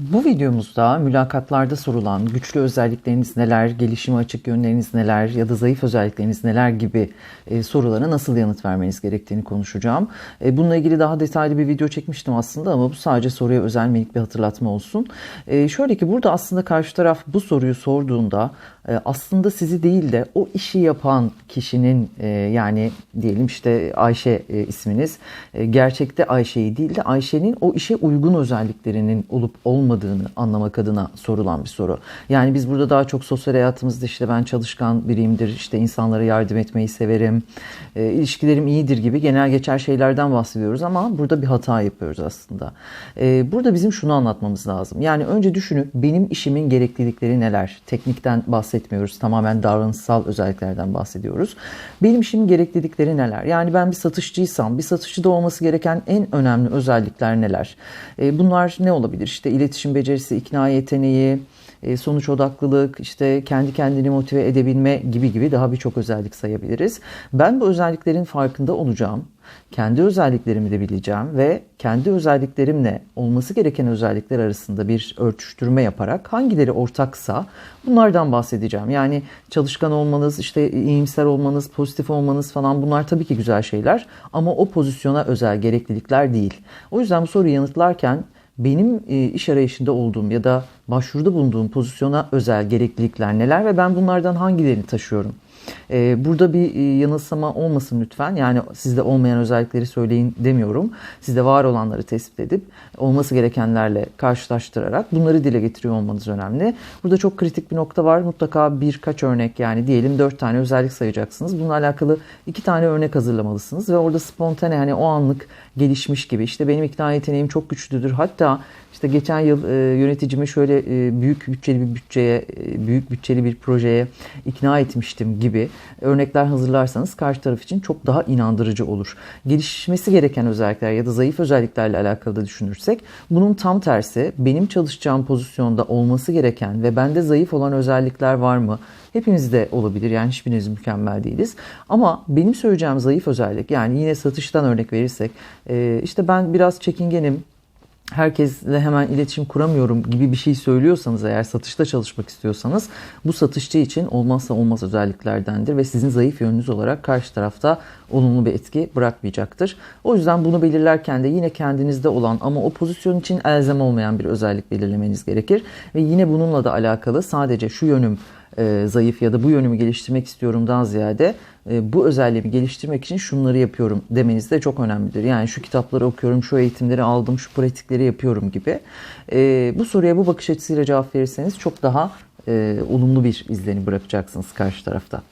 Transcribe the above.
Bu videomuzda mülakatlarda sorulan güçlü özellikleriniz neler, gelişime açık yönleriniz neler ya da zayıf özellikleriniz neler gibi e, sorulara nasıl yanıt vermeniz gerektiğini konuşacağım. E, bununla ilgili daha detaylı bir video çekmiştim aslında ama bu sadece soruya özel minik bir hatırlatma olsun. E, şöyle ki burada aslında karşı taraf bu soruyu sorduğunda e, aslında sizi değil de o işi yapan kişinin yani diyelim işte Ayşe isminiz e, gerçekte Ayşe'yi değil de Ayşe'nin o işe uygun özelliklerinin olup olmadığını anlamak adına sorulan bir soru. Yani biz burada daha çok sosyal hayatımızda işte ben çalışkan biriyimdir, işte insanlara yardım etmeyi severim, e, ilişkilerim iyidir gibi genel geçer şeylerden bahsediyoruz ama burada bir hata yapıyoruz aslında. E, burada bizim şunu anlatmamız lazım. Yani önce düşünün benim işimin gereklilikleri neler? Teknikten bahsetmiyoruz, tamamen davranışsal özelliklerden bahsediyoruz. Benim işimin gereklilikleri neler? Yani ben bir satışçıysam, bir satışçıda olması gereken en önemli özellikler neler? E, bunlar ne olabilir? İşte iletişim becerisi, ikna yeteneği, e, sonuç odaklılık, işte kendi kendini motive edebilme gibi gibi daha birçok özellik sayabiliriz. Ben bu özelliklerin farkında olacağım. Kendi özelliklerimi de bileceğim ve kendi özelliklerimle olması gereken özellikler arasında bir örtüştürme yaparak hangileri ortaksa bunlardan bahsedeceğim. Yani çalışkan olmanız, işte iyimser olmanız, pozitif olmanız falan bunlar tabii ki güzel şeyler ama o pozisyona özel gereklilikler değil. O yüzden bu soruyu yanıtlarken benim e, iş arayışında olduğum ya da başvuruda bulunduğum pozisyona özel gereklilikler neler ve ben bunlardan hangilerini taşıyorum? E, burada bir e, yanılsama olmasın lütfen. Yani sizde olmayan özellikleri söyleyin demiyorum. Sizde var olanları tespit edip olması gerekenlerle karşılaştırarak bunları dile getiriyor olmanız önemli. Burada çok kritik bir nokta var. Mutlaka birkaç örnek yani diyelim dört tane özellik sayacaksınız. Bununla alakalı iki tane örnek hazırlamalısınız ve orada spontane hani o anlık gelişmiş gibi işte benim ikna yeteneğim çok güçlüdür. Hatta işte geçen yıl e, yöneticimi şöyle e, büyük bütçeli bir bütçeye, e, büyük bütçeli bir projeye ikna etmiştim gibi örnekler hazırlarsanız karşı taraf için çok daha inandırıcı olur. Gelişmesi gereken özellikler ya da zayıf özelliklerle alakalı da düşünürsek bunun tam tersi benim çalışacağım pozisyonda olması gereken ve bende zayıf olan özellikler var mı? Hepimizde olabilir yani hiçbirimiz mükemmel değiliz. Ama benim söyleyeceğim zayıf özellik yani yine satıştan örnek verirsek e, işte ben biraz çekingenim, herkesle hemen iletişim kuramıyorum gibi bir şey söylüyorsanız eğer satışta çalışmak istiyorsanız bu satışçı için olmazsa olmaz özelliklerdendir ve sizin zayıf yönünüz olarak karşı tarafta olumlu bir etki bırakmayacaktır. O yüzden bunu belirlerken de yine kendinizde olan ama o pozisyon için elzem olmayan bir özellik belirlemeniz gerekir ve yine bununla da alakalı sadece şu yönüm e, zayıf ya da bu yönümü geliştirmek istiyorumdan ziyade e, bu özelliğimi geliştirmek için şunları yapıyorum demeniz de çok önemlidir. Yani şu kitapları okuyorum, şu eğitimleri aldım, şu pratikleri yapıyorum gibi. E, bu soruya bu bakış açısıyla cevap verirseniz çok daha e, olumlu bir izlenim bırakacaksınız karşı tarafta.